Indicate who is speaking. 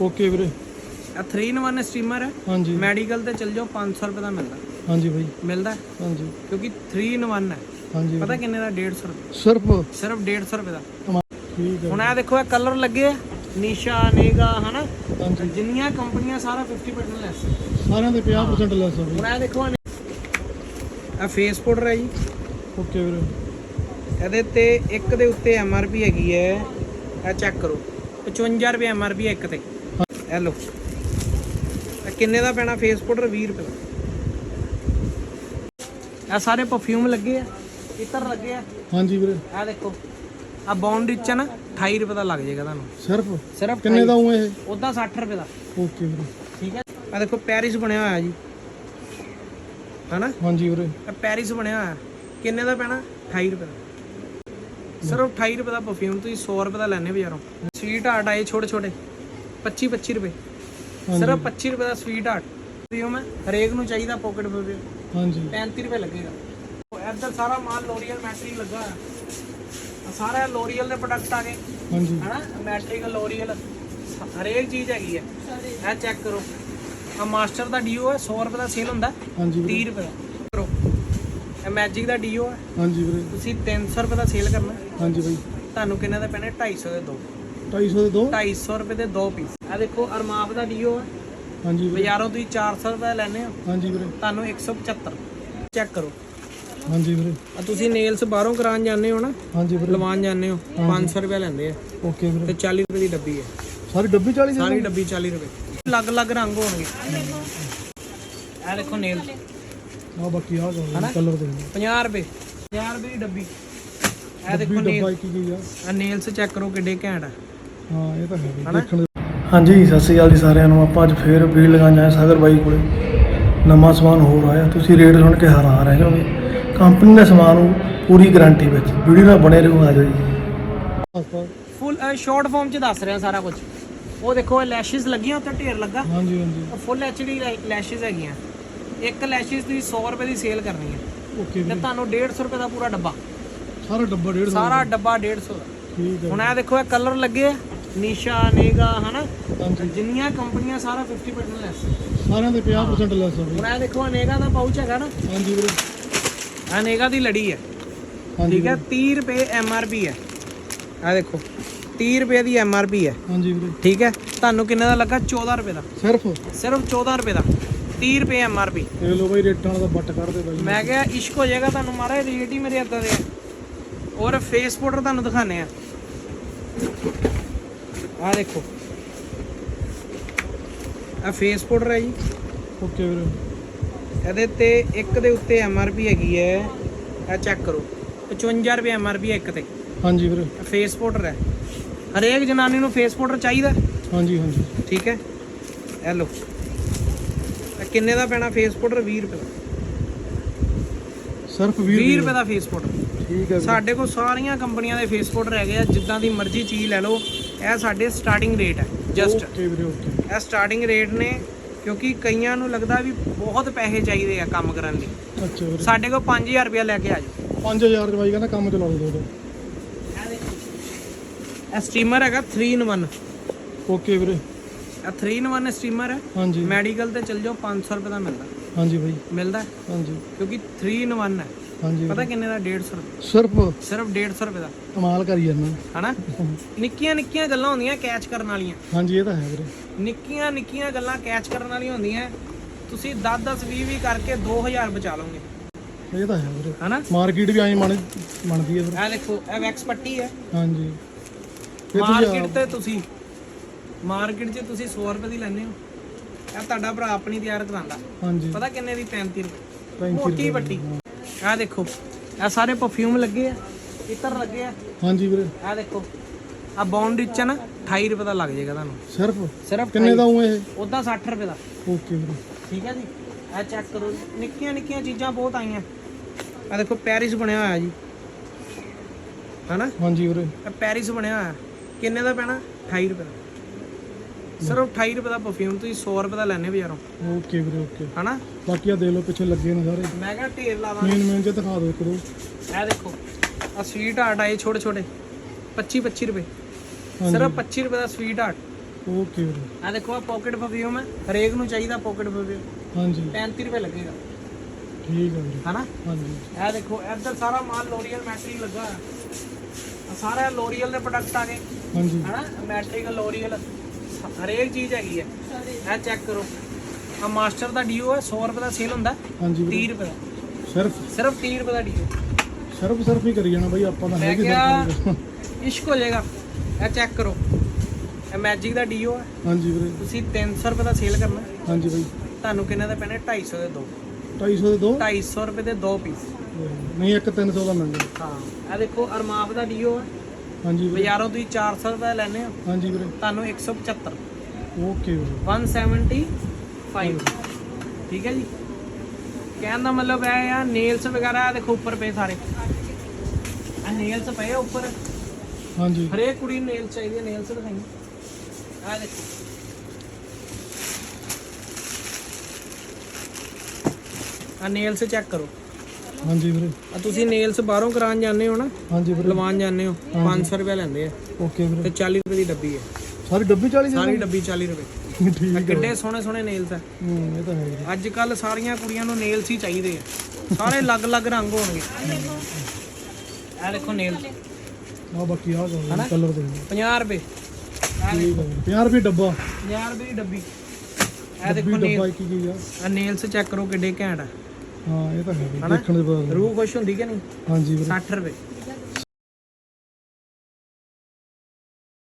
Speaker 1: Okay ਵੀਰੇ।
Speaker 2: ਆ 3 in 1 steamer ਹੈ।
Speaker 1: ਹਾਂਜੀ।
Speaker 2: ਮੈਡੀਕਲ ਤੇ ਚਲ ਜਾਓ 500 ਰੁਪਏ ਦਾ ਮਿਲਦਾ।
Speaker 1: ਹਾਂਜੀ ਬਾਈ।
Speaker 2: ਮਿਲਦਾ? ਹੈ?
Speaker 1: ਹਾਂਜੀ।
Speaker 2: ਕਿਉਂਕਿ 3 in 1 ਹੈ।
Speaker 1: ਹਾਂਜੀ
Speaker 2: ਪਤਾ ਕਿੰਨੇ ਦਾ? 150 ਰੁਪਏ।
Speaker 1: ਸਿਰਫ?
Speaker 2: ਸਿਰਫ 150 ਰੁਪਏ ਦਾ।
Speaker 1: ਕਮਾ- ਠੀਕ ਹੈ।
Speaker 2: ਹੁਣ ਇਹ ਦੇਖੋ ਇਹ ਕਲਰ ਲੱਗੇ ਆ। ਨੀਸ਼ਾ ਨੇਗਾ ਹਨਾ?
Speaker 1: ਹਾਂਜੀ।
Speaker 2: ਜਿੰਨੀਆਂ ਕੰਪਨੀਆਂ ਸਾਰਾ 50% ਲੈਸ
Speaker 1: ਸਾਰਿਆਂ ਦੇ 50% ਲੈਸ
Speaker 2: ਹੁਣ ਇਹ ਦੇਖੋ ਆ ਫੇਸ ਪਾਊਡਰ ਹੈ ਜੀ।
Speaker 1: ਓਕੇ ਵੀਰੇ।
Speaker 2: ਇਹਦੇ ਤੇ ਇੱਕ ਦੇ ਉੱਤੇ ਐਮ ਆਰ ਪੀ ਹੈਗੀ ਹੈ। ਇਹ ਚੈੱਕ ਕਰੋ। 55 ਰੁਪਏ ਐਮ ਆਰ ਪੀ ਇੱਕ ਤੇ। ਇਹ ਇਹ ਕਿੰਨੇ ਦਾ ਪੈਣਾ ਫੇਸ ਪਾਊਡਰ 20 ਰੁਪਏ। ਦਾ ਇਹ ਸਾਰੇ ਪਰਫਿਊਮ ਲੱਗੇ ਆ ਇਤਰ ਲੱਗੇ ਆ।
Speaker 1: ਹਾਂਜੀ ਵੀਰੇ।
Speaker 2: ਇਹ ਦੇਖੋ ਆ ਬੌਂਡ ਰਿਚ ਹੈ ਨਾ 28 ਰੁਪਏ ਦਾ ਲੱਗ ਜਾਏਗਾ ਤੁਹਾਨੂੰ।
Speaker 1: ਸਿਰਫ?
Speaker 2: ਸਿਰਫ
Speaker 1: ਕਿੰਨੇ ਦਾ ਉਹ ਇਹ?
Speaker 2: ਉਦਾਂ 60 ਰੁਪਏ ਦਾ।
Speaker 1: ਓਕੇ ਵੀਰੇ।
Speaker 2: ਠੀਕ ਹੈ। ਆ ਦੇਖੋ ਪੈਰਿਸ ਬਣਿਆ ਹੋਇਆ ਜੀ। ਹਨਾ?
Speaker 1: ਹਾਂਜੀ ਵੀਰੇ।
Speaker 2: ਇਹ ਪੈਰਿਸ ਬਣਿਆ ਹੋਇਆ। ਕਿੰਨੇ ਦਾ ਪੈਣਾ? 28 ਰੁਪਏ ਦਾ। ਸਿਰਫ 28 ਰੁਪਏ ਦਾ ਪਰਫਿਊਮ ਤੁਸੀਂ 100 ਰੁਪਏ ਦਾ ਲੈਣੇ ਬਾਜ਼ਾਰੋਂ। ਸਵੀਟ ਹਾਰਟ ਆਏ ਛੋਟੇ ਛੋਟੇ 25 25 ਰੁਪਏ ਸਿਰਫ 25 ਰੁਪਏ ਦਾ ਸਵੀਟ ਹਾਰਟ ਪਰਫਿਊਮ ਹੈ ਹਰੇਕ ਨੂੰ ਚਾਹੀਦਾ ਪਾਕਟ ਪਰਫਿਊਮ
Speaker 1: ਹਾਂਜੀ।
Speaker 2: 35 ਰੁਪਏ ਲੱਗੇਗਾ। ਇੱਧਰ ਸਾਰਾ ਮਾਲ ਲੋਰੀਅਲ ਮੈਟਰੀ ਲੱਗਾ ਹੋਇਆ। ਸਾਰਾ ਲੋਰੀਅਲ ਦੇ ਪ੍ਰੋਡਕਟ ਆ ਗਏ।
Speaker 1: ਹਾਂਜੀ।
Speaker 2: ਹਨਾ? ਮੈਟ੍ਰਿਕ ਲੋਰੀਅਲ ਹਰੇਕ ਚੀਜ਼ ਹੈਗੀ ਹੈ ਇਹ ਚੈੱਕ ਕਰੋ। ਆ ਮਾਸਟਰ ਦਾ ਡੀਓ ਹੈ 100 ਰੁਪਏ ਦਾ ਸੇਲ ਹੁੰਦਾ।
Speaker 1: ਹਾਂਜੀ ਵੀਰੇ।
Speaker 2: 30 ਰੁਪਏ ਦਾ। ਕਰੋ। ਇਹ ਮੈਜਿਕ ਦਾ ਡੀਓ ਹੈ
Speaker 1: ਹਾਂਜੀ ਵੀਰੇ।
Speaker 2: ਤੁਸੀਂ 300 ਰੁਪਏ ਦਾ ਸੇਲ ਕਰਨਾ।
Speaker 1: ਹਾਂਜੀ ਬਾਈ।
Speaker 2: ਤੁਹਾਨੂੰ ਕਿੰਨੇ ਦਾ ਪੈਣੇ? 250 ਦੇ ਦੋ।
Speaker 1: 250 ਦੇ ਦੋ?
Speaker 2: 250 ਰੁਪਏ ਦੇ ਦੋ ਪੀਸ ਆ ਦੇਖੋ ਅਰਮਾਫ ਦਾ ਡੀਓ ਹੈ
Speaker 1: ਹਾਂਜੀ ਵੀਰੇ।
Speaker 2: ਬਾਜ਼ਾਰੋਂ ਤੁਸੀਂ 400 ਰੁਪਏ ਲੈਣੇ ਹੋ।
Speaker 1: ਹਾਂਜੀ ਵੀਰੇ।
Speaker 2: ਤੁਹਾਨੂੰ 175 ਚੈੱਕ ਕਰੋ।
Speaker 1: ਹਾਂਜੀ ਵੀਰੇ।
Speaker 2: ਆ ਤੁਸੀਂ ਨੇਲਸ ਬਾਹਰੋਂ ਕਰਾਉਣ ਜਾਂਦੇ ਹੋ ਨਾ?
Speaker 1: ਹਾਂਜੀ ਵੀਰੇ।
Speaker 2: ਲਵਾਉਣ ਜਾਂਦੇ ਹੋ। 500 ਰੁਪਏ ਲੈਂਦੇ ਆ।
Speaker 1: ਓਕੇ ਵੀਰੇ।
Speaker 2: ਤੇ 40 ਰੁਪਏ ਦੀ ਡੱਬੀ ਹੈ
Speaker 1: ਸਾਰੀ ਡੱਬੀ 40 ਦੀ
Speaker 2: ਸਾਰੀ ਡੱਬੀ 40 ਰੁਪਏ। ਅਲੱਗ-ਅਲੱਗ ਰੰਗ ਹੋਣਗੇ। ਇਹ ਦੇਖੋ ਨੇਲ।
Speaker 1: ਆ ਬਾਕੀ ਆ ਕਲਰ ਦੇ
Speaker 2: 50 ਰੁਪਏ। 50 ਰੁਪਏ ਦੀ ਡੱਬੀ। ਇਹ ਦੇਖੋ ਨੇਲ।
Speaker 1: ਆ।
Speaker 2: ਆ ਨੇਲਸ ਚੈੱਕ ਕਰੋ ਕਿੱਡੇ ਘੈਂਟ ਆ।
Speaker 1: ਹਾਂ ਇਹ ਤਾਂ ਹੈ? ਦੇਖਣ ਹਾਂਜੀ ਸਤਿ ਸ਼੍ਰੀ ਅਕਾਲ ਜੀ ਸਾਰਿਆਂ ਨੂੰ। ਆਪਾਂ ਅੱਜ ਫੇਰ ਵੀਲ ਲਗਾਉਣ ਆਏ ਸਾਗਰ ਬਾਈ ਕੋਲੇ। ਨਵਾਂ ਸਮਾਨ ਹੋਰ ਆਇਆ। ਤੁਸੀਂ ਰੇਟ ਸੁਣ ਕੇ ਹੈਰਾਨ ਰਹਿ ਜਾਓਗੇ। ਕੰਪਨੀ ਦੇ ਸਮਾਨ ਨੂੰ ਪੂਰੀ ਗਾਰੰਟੀ ਵਿੱਚ। ਵੀਡੀਓ ਨਾਲ ਬਣੇ ਰਹੋ ਆ ਜਾਓ ਜੀ।
Speaker 2: ਫੁੱਲ ਸ਼ਾਰਟ ਫਾਰਮ ਚ ਦੱਸ ਰਿਹਾ ਸਾਰਾ ਕੁਝ ਉਹ ਦੇਖੋ ਇਹ ਲੈਸ਼ਸ ਲੱਗੀਆਂ ਉੱਤੇ ਢੇਰ ਲੱਗਾ।
Speaker 1: ਹਾਂਜੀ ਹਾਂਜੀ।
Speaker 2: ਫੁੱਲ ਐਚਡੀ ਲੈਸ਼ਸ ਹੈਗੀਆਂ। ਇੱਕ ਲੈਸ਼ਸ ਤੁਸੀਂ 100 ਰੁਪਏ ਦੀ ਸੇਲ ਕਰਨੀ ਹੈ।
Speaker 1: ਓਕੇ
Speaker 2: ਤੇ ਤੁਹਾਨੂੰ 150 ਰੁਪਏ ਦਾ ਪੂਰਾ ਡੱਬਾ।
Speaker 1: ਸਾਰਾ ਡੱਬਾ 150
Speaker 2: ਸਾਰਾ ਡੱਬਾ 150 ਦਾ।
Speaker 1: ਠੀਕ ਹੈ
Speaker 2: ਹੁਣ ਇਹ ਦੇਖੋ ਇਹ ਕਲਰ ਲੱਗੇ ਆ। ਨੀਸ਼ਾ ਨੇਗਾ ਹਨਾ?
Speaker 1: ਹਾਂਜੀ
Speaker 2: ਜਿੰਨੀਆਂ ਕੰਪਨੀਆਂ ਸਾਰਾ 50% ਲੈਸ
Speaker 1: ਸਾਰਿਆਂ ਦੇ 50% ਲੈਸ ਹੋ ਗਈ
Speaker 2: ਹੁਣ ਇਹ ਦੇਖੋ ਅਨੇਗਾ ਦਾ ਪਾਊਚ ਹੈਗਾ ਨਾ।
Speaker 1: ਹਾਂਜੀ ਵੀਰੇ।
Speaker 2: ਅਨੇਗਾ ਦੀ ਲੜੀ ਹੈ।
Speaker 1: ਹਾਂਜੀ
Speaker 2: ਠੀਕ ਹੈ 30 ਰੁਪਏ ਐਮ ਆਰ ਪੀ ਹੈ। ਆ ਦੇਖੋ 30 ਰੁਪਏ ਦੀ ਐਮ ਆਰ ਪੀ ਹੈ।
Speaker 1: ਹਾਂਜੀ ਵੀਰੇ।
Speaker 2: ਠੀਕ ਹੈ ਤੁਹਾਨੂੰ ਕਿੰਨੇ ਦਾ ਲੱਗਾ? 14 ਰੁਪਏ ਦਾ।
Speaker 1: ਸਿਰਫ?
Speaker 2: ਸਿਰਫ 14 ਰੁਪਏ ਦਾ। 30 ਰੁਪਏ ਐਮ ਆਰ ਪੀ
Speaker 1: ਇਹ ਲੋ ਬਾਈ ਰੇਟਾਂ ਤਾਂ ਬੱਟ ਕਰਦੇ ਬਾਈ।
Speaker 2: ਮੈਂ ਕਿਹਾ ਇਸ਼ਕ ਹੋ ਜਾਏਗਾ ਤੁਹਾਨੂੰ ਮਾਰਾ ਰੇਟ ਹੀ ਮੇਰੇ ਹੱਥਾਂ ਦੇ ਆ। ਔਰ ਫੇਸ ਪਾਊਡਰ ਤੁਹਾਨੂੰ ਦਿਖਾਣੇ ਆ। ਆ ਦੇਖੋ। ਆ ਫੇਸ ਪਾਊਡਰ ਹੈ ਜੀ।
Speaker 1: ਓਕੇ ਵੀਰੇ।
Speaker 2: ਇਹਦੇ ਤੇ ਇੱਕ ਦੇ ਉੱਤੇ ਐਮ ਆਰ ਪੀ ਹੈਗੀ ਹੈ। ਇਹ ਚੈੱਕ ਕਰੋ। 55 ਰੁਪਏ ਐਮ ਆਰ ਪੀ ਇੱਕ ਤੇ।
Speaker 1: ਹਾਂਜੀ ਵੀਰੇ।
Speaker 2: ਫੇਸ ਪਾਊਡਰ ਹੈ। ਹਰੇਕ ਜਨਾਨੀ ਨੂੰ ਫੇਸ ਪਾਊਡਰ ਚਾਹੀਦਾ।
Speaker 1: ਹਾਂਜੀ ਹਾਂਜੀ।
Speaker 2: ਠੀਕ ਹੈ। ਇਹ ਲਓ। ਕਿੰਨੇ ਦਾ ਪੈਣਾ ਫੇਸ ਪਾਊਡਰ 20 ਰੁਪਏ
Speaker 1: ਸਿਰਫ 20
Speaker 2: 20 ਰੁਪਏ। ਦਾ ਫੇਸ ਪਾਊਡਰ
Speaker 1: ਠੀਕ ਹੈ
Speaker 2: ਸਾਡੇ ਕੋਲ ਸਾਰੀਆਂ ਕੰਪਨੀਆਂ ਦੇ ਫੇਸ ਪਾਊਡਰ ਹੈਗੇ ਆ। ਜਿੱਦਾਂ ਦੀ ਮਰਜ਼ੀ ਚੀਜ਼ ਲੈ ਲਓ। ਇਹ ਸਾਡੇ ਸਟਾਰਟਿੰਗ ਰੇਟ ਹੈ ਜਸਟ
Speaker 1: ਓਕੇ ਵੀਰੇ ਓਕੇ
Speaker 2: ਇਹ ਸਟਾਰਟਿੰਗ ਰੇਟ ਨੇ ਕਿਉਂਕਿ ਕਈਆਂ ਨੂੰ ਲੱਗਦਾ ਵੀ ਬਹੁਤ ਪੈਸੇ ਚਾਹੀਦੇ ਆ ਕੰਮ ਕਰਨ ਲਈ।
Speaker 1: ਅੱਛਾ ਵੀਰੇ।
Speaker 2: ਸਾਡੇ ਕੋਲ 5000 ਰੁਪਏ ਲੈ ਕੇ ਆ ਜਾਓ।
Speaker 1: 5000 ਰੁਪਏ ਕਹਿੰਦਾ ਕੰਮ ਚਲਾ ਦੋ ਦੋ।
Speaker 2: ਇਹ ਸਟੀਮਰ ਹੈਗਾ 3 in 1
Speaker 1: ਓਕੇ ਵੀਰੇ।
Speaker 2: ਇਹ 3 in 1 ਸਟੀਮਰ ਹੈ।
Speaker 1: ਹਾਂਜੀ।
Speaker 2: ਮੈਡੀਕਲ ਤੇ ਚਲ ਜਾਓ 500 ਰੁਪਏ ਦਾ ਮਿਲਦਾ।
Speaker 1: ਹਾਂਜੀ ਬਾਈ।
Speaker 2: ਮਿਲਦਾ ਹੈ,
Speaker 1: ਹਾਂਜੀ।
Speaker 2: ਕਿਉਂਕਿ 3 in 1 ਹੈ।
Speaker 1: ਹਾਂਜੀ।
Speaker 2: ਪਤਾ ਕਿੰਨੇ ਦਾ? 150 ਰੁਪਏ।
Speaker 1: ਸਿਰਫ?
Speaker 2: ਸਿਰਫ 150 ਰੁਪਏ ਦਾ।
Speaker 1: ਕਮਾਲ ਕਰੀ ਜਾਂਦਾ
Speaker 2: ਹਨਾ? ਨਿੱਕੀਆਂ ਨਿੱਕੀਆਂ ਗੱਲਾਂ ਹੁੰਦੀਆਂ ਕੈਚ ਕਰਨ ਵਾਲੀਆਂ।
Speaker 1: ਹਾਂਜੀ ਇਹ ਤਾਂ ਹੈ ਵੀਰੇ।
Speaker 2: ਨਿੱਕੀਆਂ ਨਿੱਕੀਆਂ ਗੱਲਾਂ ਕੈਚ ਕਰਨ ਵਾਲੀਆਂ ਹੁੰਦੀਆਂ। ਤੁਸੀਂ 10 10 20 20 ਕਰਕੇ 2000 ਬਚਾ ਲਓਗੇ।
Speaker 1: ਇਹ ਤਾਂ ਹੈ ਵੀਰੇ।
Speaker 2: ਹਨਾ?
Speaker 1: ਮਾਰਕੀਟ ਵੀ ਐਂ ਬਣ ਬਣਦੀ ਹੈ ਵੀਰੇ।
Speaker 2: ਇਹ ਦੇਖੋ ਇਹ ਵੈਕਸ ਪੱਟੀ ਹੈ।
Speaker 1: ਹਾਂਜੀ।
Speaker 2: ਮਾਰਕੀਟ ਤੇ ਤੁਸੀਂ ਮਾਰਕੀਟ 'ਚ ਤੁਸੀਂ 100 ਰੁਪਏ ਦੀ ਲੈਂਦੇ ਹੋ। ਇਹ ਤੁਹਾਡਾ ਭਰਾ ਆਪਣੀ ਤਿਆਰ ਕਰਾਂਦਾ
Speaker 1: ਹਾਂਜੀ।
Speaker 2: ਪਤਾ ਕਿੰਨੇ ਦੀ? 35 ਰੁਪਏ।
Speaker 1: 35
Speaker 2: ਮੋਟੀ ਪੱਟੀ। ਇਹ ਦੇਖੋ ਇਹ ਸਾਰੇ ਪਰਫਿਊਮ ਲੱਗੇ ਆ ਇਤਰ ਲੱਗੇ ਆ।
Speaker 1: ਹਾਂਜੀ ਵੀਰੇ।
Speaker 2: ਇਹ ਦੇਖੋ ਆ ਬੌਂਡ ਰਿਚ ਹੈ ਨਾ 28 ਰੁਪਏ ਦਾ ਲੱਗ ਜਾਏਗਾ ਤੁਹਾਨੂੰ।
Speaker 1: ਸਿਰਫ?
Speaker 2: ਸਿਰਫ
Speaker 1: ਕਿੰਨੇ ਦਾ ਉਹ ਇਹ?
Speaker 2: ਉਦਾਂ 60 ਰੁਪਏ ਦਾ।
Speaker 1: ਓਕੇ ਵੀਰੇ।
Speaker 2: ਠੀਕ ਹੈ ਜੀ? ਇਹ ਚੈੱਕ ਕਰੋ। ਨਿੱਕੀਆਂ ਨਿੱਕੀਆਂ ਚੀਜ਼ਾਂ ਬਹੁਤ ਆਈਆਂ। ਆ ਦੇਖੋ ਪੈਰਿਸ ਬਣਿਆ ਹੋਇਆ ਜੀ। ਹਨਾ?
Speaker 1: ਹਾਂਜੀ ਵੀਰੇ।
Speaker 2: ਇਹ ਪੈਰਿਸ ਬਣਿਆ ਹੋਇਆ। ਕਿੰਨੇ ਦਾ ਪੈਣਾ? 28 ਰੁਪਏ ਦਾ। ਸਿਰਫ 28 ਰੁਪਏ ਦਾ ਪਰਫਿਊਮ ਤੁਸੀਂ 100 ਰੁਪਏ ਦਾ ਲੈਣੇ ਬਾਜ਼ਾਰੋਂ।
Speaker 1: ਓਕੇ ਵੀਰੇ ਓਕੇ।
Speaker 2: ਹਨਾ?
Speaker 1: ਬਾਕੀ ਆ ਦੇਖ ਲਓ ਪਿੱਛੇ ਲੱਗੇ ਨੇ ਸਾਰੇ।
Speaker 2: ਮੈਂ ਕਿਹਾ ਢੇਰ ਲਾਵਾਂ
Speaker 1: ਮੇਨ ਮੇਨ ਜੇ ਦਿਖਾ ਦਿਓ ਇੱਕ ਦੋ।
Speaker 2: ਇਹ ਦੇਖੋ ਆ ਸਵੀਟ ਹਾਰਟ ਆਏ ਛੋਟੇ ਛੋਟੇ। 25 25 ਰੁਪਏ। ਸਿਰਫ 25 ਰੁਪਏ ਦਾ ਸਵੀਟ ਹਾਰਟ
Speaker 1: ਓਕੇ ਵੀਰੇ।
Speaker 2: ਆ ਦੇਖੋ ਆ ਪਾਕਟ ਪਰਫਿਊਮ ਹੈ। ਹਰੇਕ ਨੂੰ ਚਾਹੀਦਾ ਪਾਕਟ ਪਰਫਿਊਮ
Speaker 1: ਹਾਂਜੀ।
Speaker 2: 35 ਰੁਪਏ ਲੱਗੇਗਾ।
Speaker 1: ਠੀਕ ਹੈ ਵੀਰੇ।
Speaker 2: ਹਨਾ?
Speaker 1: ਹਾਂਜੀ।
Speaker 2: ਇਹ ਦੇਖੋ ਇੱਧਰ ਸਾਰਾ ਮਾਲ ਲੋਰੀਅਲ ਮੈਟਰੀ ਲੱਗਾ ਹੋਇਆ। ਸਾਰਾ ਲੋਰੀਅਲ ਦੇ ਪ੍ਰੋਡਕਟ ਆ ਗਏ।
Speaker 1: ਹਾਂਜੀ।
Speaker 2: ਹਨਾ? ਮੈਟ੍ਰਿਕ ਲੋਰੀਅਲ ਹਰੇਕ ਚੀਜ਼ ਹੈਗੀ ਹੈ ਇਹ ਚੈੱਕ ਕਰੋ। ਆ ਮਾਸਟਰ ਦਾ ਡੀਓ ਹੈ 100 ਰੁਪਏ ਦਾ ਸੇਲ ਹੁੰਦਾ।
Speaker 1: ਹਾਂਜੀ ਵੀਰੇ।
Speaker 2: 30 ਰੁਪਏ ਦਾ।
Speaker 1: ਸਿਰਫ?
Speaker 2: ਸਿਰਫ 30 ਰੁਪਏ ਦਾ ਡੀਓ
Speaker 1: ਸਿਰਫ ਸਿਰਫ ਹੀ ਕਰੀ ਜਾਣਾ ਬਾਈ ਆਪਾਂ ਤਾਂ
Speaker 2: ਮੈਂ
Speaker 1: ਹੈਗੇ
Speaker 2: ਕਿਹਾ ਇਸ਼ਕ ਹੋ ਜਾਏਗਾ। ਇਹ ਚੈੱਕ ਕਰੋ। ਇਹ ਮੈਜਿਕ ਦਾ ਡੀਓ ਹੈ
Speaker 1: ਹਾਂਜੀ ਵੀਰੇ।
Speaker 2: ਤੁਸੀਂ 300 ਰੁਪਏ ਦਾ ਸੇਲ ਕਰਨਾ।
Speaker 1: ਹਾਂਜੀ ਬਾਈ।
Speaker 2: ਤੁਹਾਨੂੰ ਕਿੰਨੇ ਦੇ ਪੈਣੇ? 250 ਦੇ ਦੋ।
Speaker 1: 250 ਦੇ ਦੋ?
Speaker 2: 250 ਰੁਪਏ ਦੇ ਦੋ ਪੀਸ
Speaker 1: ਨਹੀਂ ਇੱਕ 300 ਦਾ ਮਿਲ ਗਿਆ
Speaker 2: ਹਾਂ। ਇਹ ਦੇਖੋ ਅਰਮਾਫ ਦਾ ਡੀਓ ਹੈ
Speaker 1: ਹਾਂਜੀ ਵੀਰੇ।
Speaker 2: ਬਾਜ਼ਾਰੋਂ ਤੁਸੀਂ 400 ਰੁਪਏ ਲੈਣੇ ਹੋ?
Speaker 1: ਹਾਂਜੀ ਵੀਰੇ।
Speaker 2: ਤੁਹਾਨੂੰ 175
Speaker 1: ਓਕੇ ਵੀਰੇ।
Speaker 2: 175 ਠੀਕ ਹੈ ਜੀ। ਕਹਿਣ ਦਾ ਮਤਲਬ ਇਹ ਆ ਨੇਲਸ ਵਗੈਰਾ ਦੇਖੋ ਉੱਪਰ ਪਏ ਸਾਰੇ। ਆ ਨੇਲਸ ਪਏ ਉੱਪਰ।
Speaker 1: ਹਾਂਜੀ।
Speaker 2: ਹਰੇਕ ਕੁੜੀ ਨੂੰ ਨੇਲਸ ਚਾਹੀਦੀ ਨੇਲਸ ਦਿਖਾਈ ਆ ਦੇਖੋ। ਆ ਨੇਲਸ ਚੈੱਕ ਕਰੋ।
Speaker 1: ਹਾਂਜੀ ਵੀਰੇ।
Speaker 2: ਆ ਤੁਸੀਂ ਨੇਲਸ ਬਾਹਰੋਂ ਕਰਾਉਣ ਜਾਂਦੇ ਹੋ ਨਾ?
Speaker 1: ਹਾਂਜੀ ਵੀਰੇ।
Speaker 2: ਲਵਾਉਣ ਜਾਂਦੇ ਹੋ? 500 ਰੁਪਏ ਲੈਂਦੇ ਆ।
Speaker 1: ਓਕੇ
Speaker 2: ਤੇ
Speaker 1: ਵੀਰੇ
Speaker 2: 40 ਰੁਪਏ ਦੀ ਡੱਬੀ ਹੈ।
Speaker 1: ਸਾਰੀ ਡੱਬੀ 40 ਦੇ
Speaker 2: ਸਾਰੀ ਡੱਬੀ 40 ਰੁਪਏ?
Speaker 1: ਠੀਕ
Speaker 2: ਆ
Speaker 1: ਹੈ
Speaker 2: ਕਿੱਡੇ ਸੋਹਣੇ ਸੋਹਣੇ ਨੇਲਸ ਆ।
Speaker 1: ਹੂੰ ਇਹ ਤਾਂ ਹੈ
Speaker 2: ਅੱਜ ਕੱਲ ਸਾਰੀਆਂ ਕੁੜੀਆਂ ਨੂੰ ਨੇਲਸ ਹੀ ਚਾਹੀਦੇ ਆ। ਸਾਰੇ ਅਲੱਗ-ਅਲੱਗ ਰੰਗ ਹੋਣਗੇ। ਇਹ ਦੇਖੋ ਨੇਲਸ
Speaker 1: ਆ ਬਾਕੀ ਆ ਕਲਰ ਦੇ
Speaker 2: 50 ਰੁਪਏ। ਇਹ
Speaker 1: ਠੀਕ ਹੈ 50 ਰੁਪਏ ਡੱਬਾ।
Speaker 2: 50 ਰੁਪਏ ਦੀ ਡੱਬੀ। ਇਹ ਦੇਖੋ ਨੇਲ
Speaker 1: ਕੀ ਕੀ ਆ।
Speaker 2: ਆ ਨੇਲਸ ਚੈੱਕ ਕਰੋ ਕਿੱਡੇ ਘੈਂਟ ਆ।
Speaker 1: ਹਾਂ ਇਹ ਤਾਂ ਹੈ।
Speaker 2: ਹਨਾ?
Speaker 1: ਦੇਖਣ ਦੇ ਬਾਅਦ
Speaker 2: ਰੂਹ ਖੁਸ਼ ਹੁੰਦੀ ਕਿ ਨਹੀਂ
Speaker 1: ਹਾਂਜੀ ਵੀਰੇ
Speaker 2: 60 ਰੁਪਏ